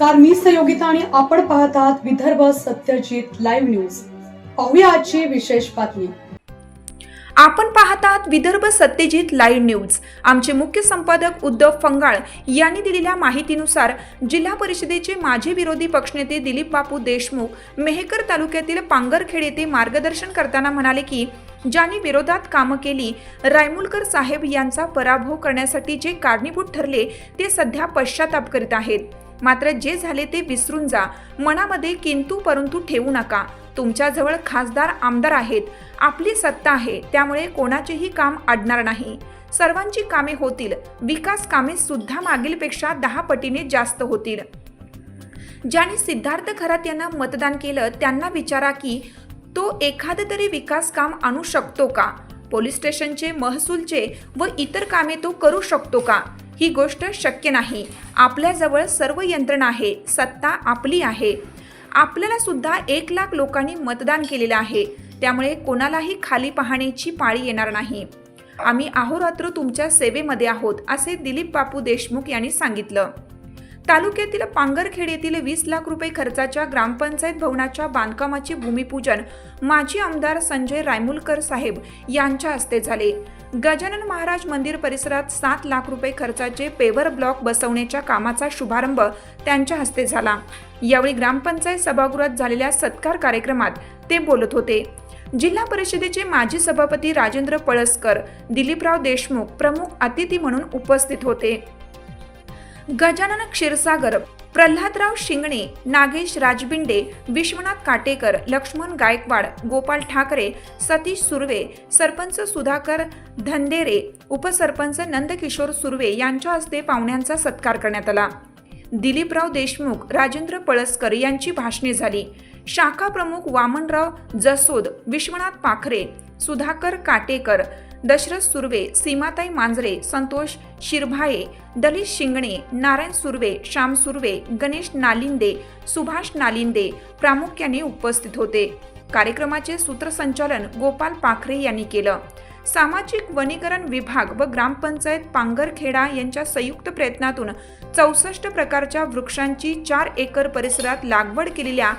नमस्कार मी सहयोगिता आणि आपण पाहत आहात विदर्भ सत्यजित लाईव्ह न्यूज पाहूया आजची विशेष बातमी. आपण पाहतात विदर्भ सत्यजित लाईव्ह न्यूज आमचे मुख्य संपादक उद्धव फंगाळ यांनी दिलेल्या माहितीनुसार जिल्हा परिषदेचे माजी विरोधी पक्षनेते दिलीप बापू देशमुख मेहकर तालुक्यातील पांगरखेड येथे मार्गदर्शन करताना म्हणाले की ज्यांनी विरोधात कामं केली रायमुलकर साहेब यांचा पराभव करण्यासाठी जे कारणीभूत ठरले ते सध्या पश्चाताप करीत आहेत. मात्र जे झाले ते विसरून जा. मनामध्ये किंतू परंतु ठेवू नका. तुमच्याजवळ खासदार आमदार आहेत. आपली सत्ता आहे. त्यामुळे कोणाचेही काम अडणार नाही. सर्वांची कामे होतील. विकास कामे सुद्धा मागीलपेक्षा दहा पटीने जास्त होतील. ज्यांनी सिद्धार्थ खरात यांना मतदान केलं त्यांना विचारा की तो एखादं तरी विकास काम आणू शकतो का? पोलीस स्टेशनचे महसूलचे व इतर कामे तो करू शकतो का? ही गोष्ट शक्य नाही. आपल्याजवळ सर्व यंत्रणा आहे. सत्ता आपली आहे. आपल्याला सुद्धा एक लाख लोकांनी मतदान केलेलं आहे. त्यामुळे कोणालाही खाली पाहण्याची पाळी येणार नाही. आम्ही अहोरात्र तुमच्या सेवेमध्ये आहोत असे दिलीप बापू देशमुख यांनी सांगितलं. तालुक्यातील पांगरखेड येथील वीस लाख रुपये खर्चाच्या ग्रामपंचायत भवनाच्या बांधकामाचे भूमिपूजन माजी आमदार संजय रायमुलकर साहेब यांच्या हस्ते झाले. गजानन महाराज मंदिर परिसरात सात लाख रुपये खर्चाचे पेवर ब्लॉक बसवण्याच्या कामाचा शुभारंभ त्यांच्या हस्ते झाला. यावेळी ग्रामपंचायत सभागृहात झालेल्या सत्कार कार्यक्रमात ते बोलत होते. जिल्हा परिषदेचे माजी सभापती राजेंद्र पळसकर दिलीपराव देशमुख प्रमुख अतिथी म्हणून उपस्थित होते. गजानन क्षीरसागर प्रल्हादराव शिंगणे नागेश राजबिंडे विश्वनाथ काटेकर लक्ष्मण गायकवाड गोपाल ठाकरे सतीश सुर्वे सरपंच सुधाकर धंदेरे उपसरपंच नंदकिशोर सुर्वे यांच्या हस्ते पाहुण्यांचा सत्कार करण्यात आला. दिलीपराव देशमुख राजेंद्र पळसकर यांची भाषणे झाली. शाखा प्रमुख वामनराव जसोद विश्वनाथ पाखरे सुधाकर काटेकर दशरथ सुर्वे सीमाताई मांजरे संतोष शिरभाये दलित शिंगणे नारायण सुर्वे श्याम सुर्वे गणेश नालिंदे सुभाष नालिंदे प्रामुख्याने उपस्थित होते. कार्यक्रमाचे सूत्रसंचालन गोपाल पाखरे यांनी केलं. सामाजिक वनीकरण विभाग व ग्रामपंचायत पांगरखेडा यांच्या संयुक्त प्रयत्नातून चौसष्ट प्रकारच्या वृक्षांची चार एकर परिसरात लागवड केलेल्या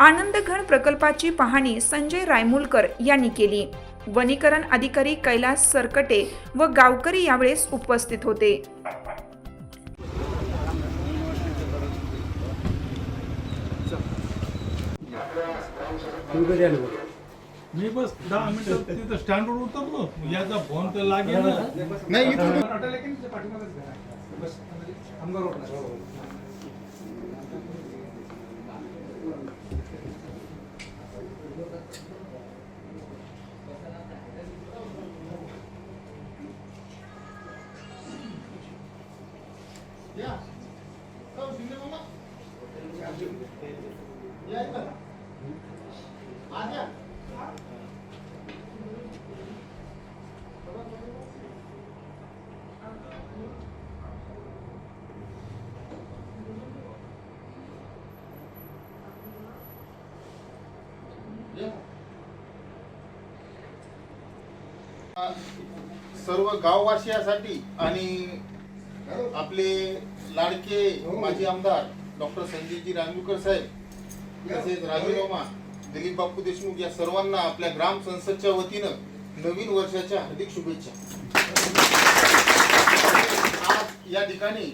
आनंदघन प्रकल्पाची पाहणी संजय रायमुलकर यांनी केली. वनीकरण अधिकारी कैलास सरकटे व गावकरी यावेळेस उपस्थित होते. मी बस दहा मिनिटं तिथं स्टँडवर उतरलो. याचा फोन तर लागेल नाही सर्व गाववासियासाठी आणि आपले लाडके माजी आमदार डॉक्टर संजयजी रांगुकर साहेब तसेच राजीनामा दिलीप बापू देशमुख या सर्वांना आपल्या ग्राम संसदच्या वतीनं नवीन वर्षाच्या हार्दिक शुभेच्छा. आज या ठिकाणी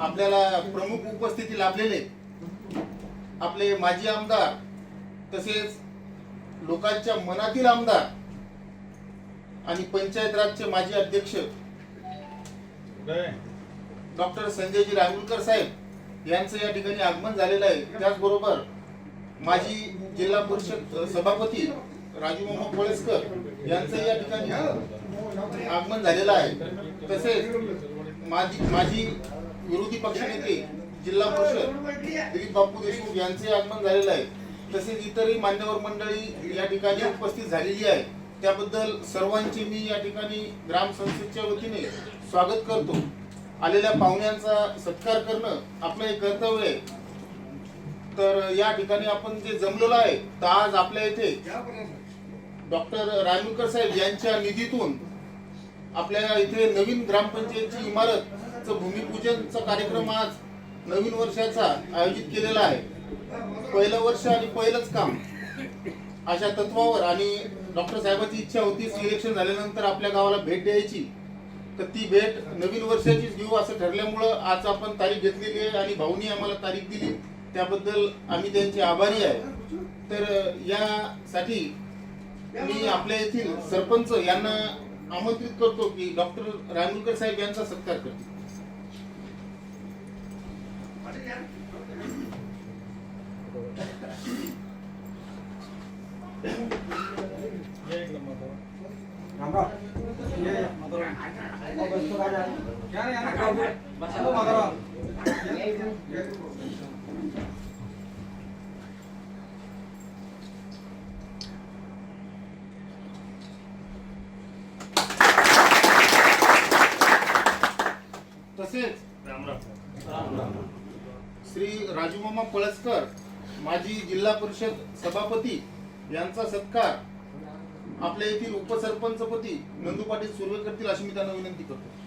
आपल्याला प्रमुख उपस्थिती लाभलेले आपले माजी आमदार तसेच लोकांच्या मनातील आमदार आणि पंचायत राजचे माजी अध्यक्ष. डॉक्टर संजयजी रांगुलकर साहेब यांचं या ठिकाणी आगमन झालेलं आहे. त्याचबरोबर माजी जिल्हा परिषद सभापती राजू मोहम्मद कोळेसकर यांचं या ठिकाणी आगमन झालेलं आहे. तसेच माजी माजी विरोधी पक्षनेते जिल्हा परिषद दिलीप बापू देशमुख यांचे आगमन झालेलं आहे. तसेच इतरही मान्यवर मंडळी या ठिकाणी उपस्थित झालेली आहे. त्याबद्दल सर्वांचे मी या ठिकाणी ग्राम संस्थेच्या वतीने स्वागत करतो. आलेल्या पाहुण्यांचा सत्कार करणं आपलं एक कर्तव्य आहे. तर या ठिकाणी आपण जे जमलेलो आहे तर आज आपल्या इथे डॉक्टर रायमुलकर साहेब यांच्या निधीतून आपल्या इथे नवीन ग्रामपंचायतची इमारतचं भूमिपूजनचा कार्यक्रम आज नवीन वर्षाचा आयोजित केलेला आहे. पहिलं वर्ष आणि पहिलंच काम. अशा तत्वावर आणि डॉक्टर साहेबांची इच्छा होती सिलेक्शन झाल्यानंतर आपल्या गावाला भेट द्यायची. तर ती भेट नवीन वर्षाचीच देऊ असं ठरल्यामुळं आज आपण तारीख घेतलेली आहे आणि भाऊनी आम्हाला तारीख दिली त्याबद्दल आम्ही त्यांचे आभारी आहे तर यासाठी मी आपल्या येथील सरपंच यांना आमंत्रित करतो की डॉक्टर रायमुलकर साहेब यांचा सत्कार करतील राम राम तसेच श्री राजूमामा पळसकर माजी जिल्हा परिषद सभापती यांचा सत्कार आपल्या येथील उपसरपंचपती नंदू पाटील सुर्वे करतील अशी मी त्यांना विनंती करतो.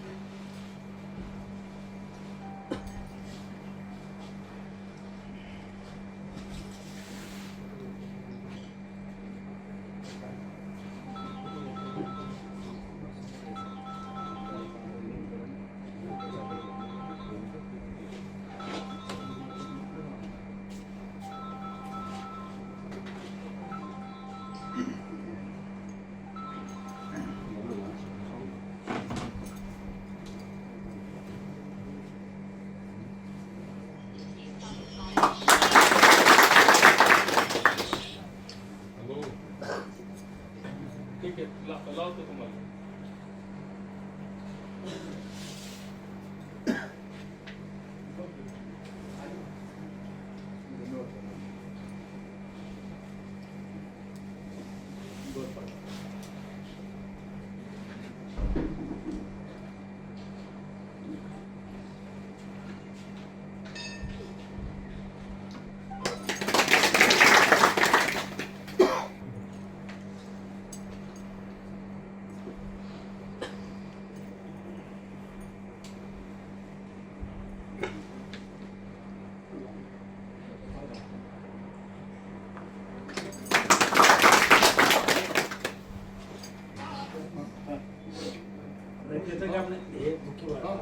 त्याचं काम नाही. हे मुख्य बाब.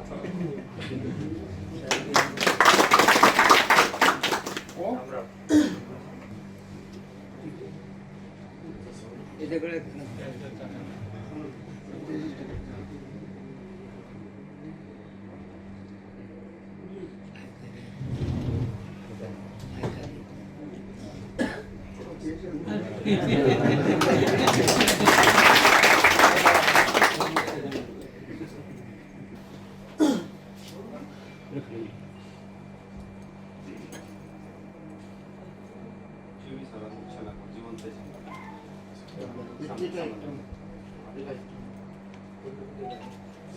हो? याच्याकडे ठीक आहे.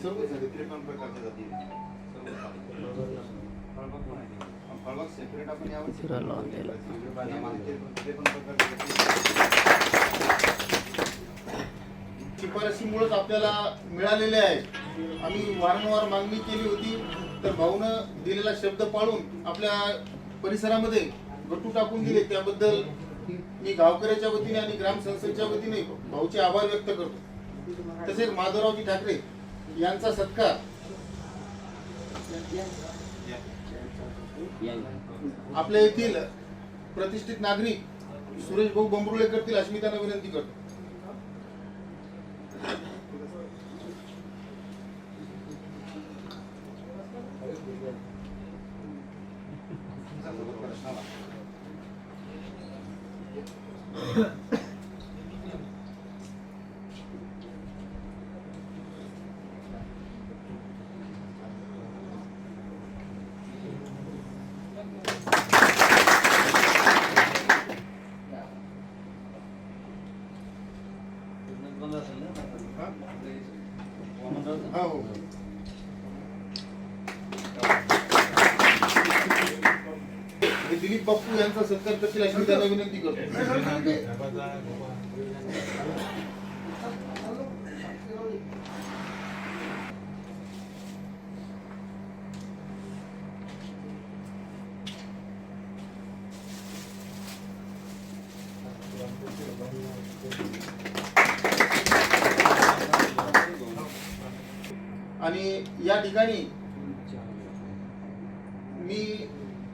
सर्व झाले. त्रेपन्न प्रकारच्या जाती आहेत. सर्व फळबाग पण आहे. फळबाग सेपरेट आपण यावर्षी पाण्यामध्ये त्रेपन्न प्रकारच्या जाती शिफारशीमुळेच आपल्याला मिळालेले आहे. आम्ही वारंवार मागणी केली होती तर भाऊनं दिलेला शब्द पाळून आपल्या परिसरामध्ये गटू टाकून दिले. त्याबद्दल मी गावकऱ्याच्या वतीने आणि ग्राम संसदच्या वतीने भाऊचे आभार व्यक्त करतो. तसेच माधवरावजी ठाकरे यांचा सत्कार आपल्या येथील प्रतिष्ठित नागरिक सुरेश भाऊ बंबरुळे करतील अशी मी त्यांना विनंती करतो. आणि या ठिकाणी मी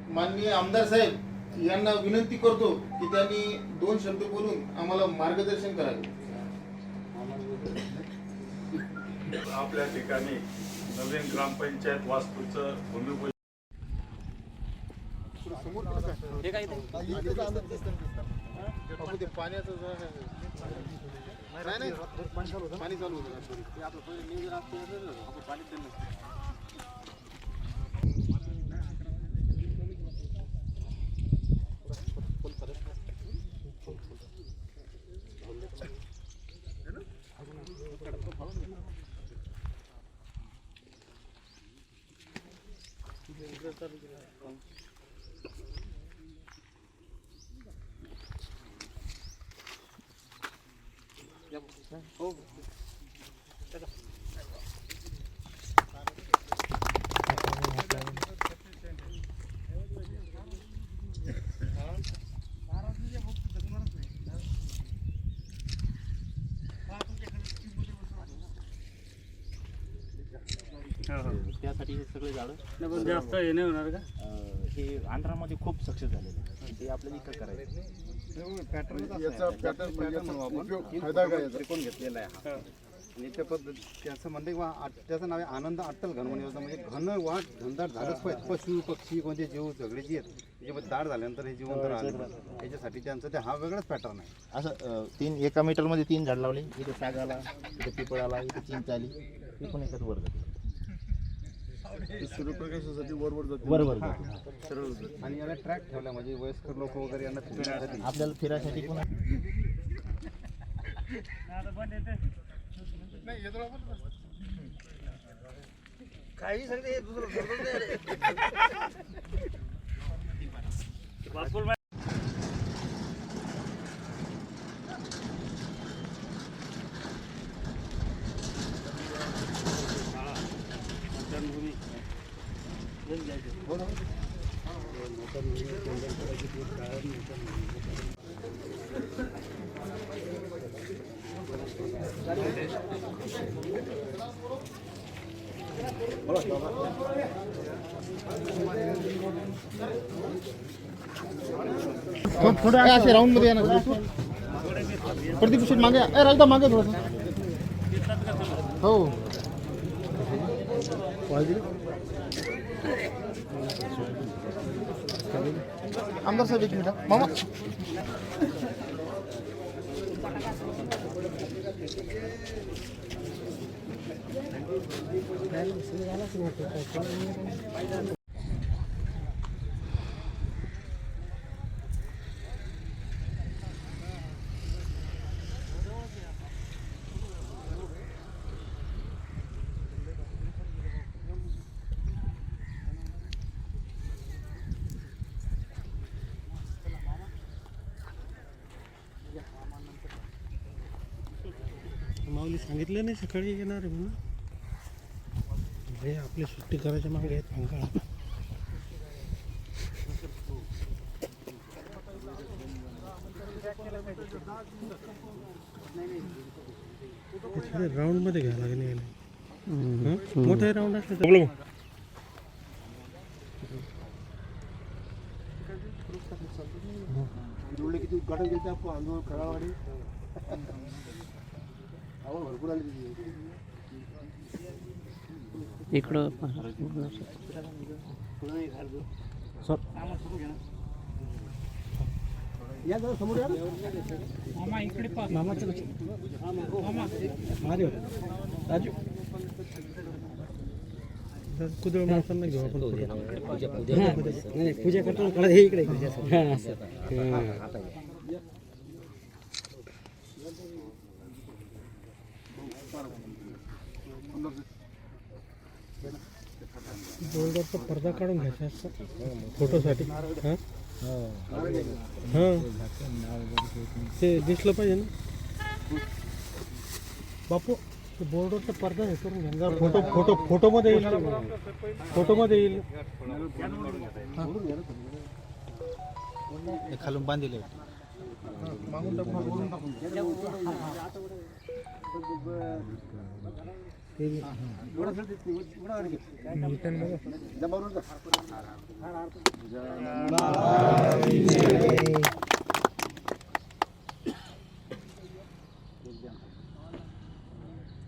माननीय आमदार साहेब यांना विनंती करतो की त्यांनी दोन शब्द बोलून आम्हाला मार्गदर्शन करावे. आपल्या ठिकाणी नवीन ग्रामपंचायत वास्तूचं भूमिपूजन पाणी चालू त्यासाठी हे सगळे झाडं जास्त हे नाही होणार का? अं, हे आंध्रामध्ये खूप सक्सेस झालेलं आहे. ते आपल्याला इथं करायचं याचा पॅटर्न फायदा काय त्रिकोण घेतलेला आहे हा. आणि त्या पद्धत त्याचं म्हणते किंवा आट- त्याचं नाव आहे आनंद अट्टल घनवण योजना. म्हणजे घन वाट घनदाट झालंच पाहिजे पशु पक्षी कोणते जीव सगळे जे आहेत त्याच्यामध्ये दाट झाल्यानंतर हे जिवंत राहिले त्याच्यासाठी त्यांचं ते हा वेगळाच पॅटर्न आहे. असं अं, तीन एका मीटरमध्ये तीन झाड लावले. इथे साग आला इथे पिपळ आला इथे चिंच आली. ही पण एकच वर जाते सूर्यप्रकाशासाठी वरवर जाते. सरळ आणि याला ट्रॅक ठेवला म्हणजे वयस्कर लोक वगैरे यांना फिरण्यासाठी. आपल्याला फिरायसाठी पण थोडं असे राऊंडमध्ये येणार. प्रदीप शेट मागे ए राजदा मागे थोडस. हो. आमदार साहेब एक मिनिट मामा. माऊली सांगितलं नाही सकाळी येणार आहे म्हणून. हे आपली सुट्टी करायच्या मागे आहेत भंगाळ राऊंडमध्ये घ्यायला लागेल याला. मोठे राऊंड असले किती गटक गेले आपण आंदोलन करावाडी आवड भरपूर आली तिथे इकडं कुदळ माणसांना घेऊ आपण पूजा करताना कळत हे इकडे बोर्डरचा पडदा काढून घ्यायचा असतं. फोटोसाठी. हां? हां. ते दिसलं पाहिजे ना. बापू ते बोर्डवरचा पडदा हे करून घ्या. फोटो फोटो फोटोमध्ये येईल. फोटोमध्ये येईल. खालून बांधले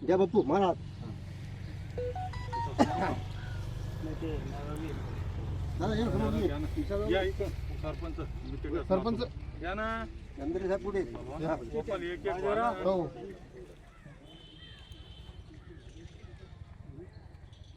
द्या बाप्पू मला सरपंच सरपंच. या ना. चंद्रे साहेब वारा. हो.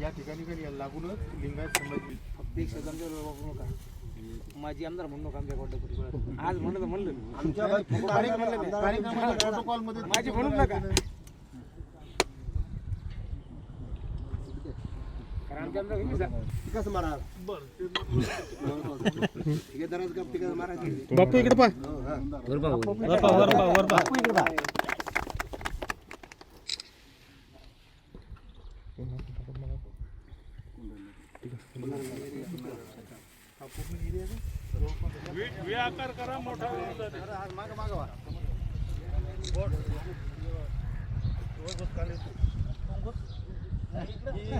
या या या, ठिकाणी लागूनच लिंगायत समाज फक्त एक शब्दांच्या वापरू नका. माझी आमदार म्हणू नका आमच्या कोल्हापूर आज म्हणलं म्हणलं आमच्या कार्यक्रमाच्या कार्यक्रमाच्या प्रोटोकॉलमध्ये माझी म्हणूच नका. कारण आमच्या आमदार मारा. ठेकेदाराचं बापू इकडे पा बापू इकडे पहा. वी- वी आकार करा मोठा होऊन जाते. मागं मागं व्हा. हा,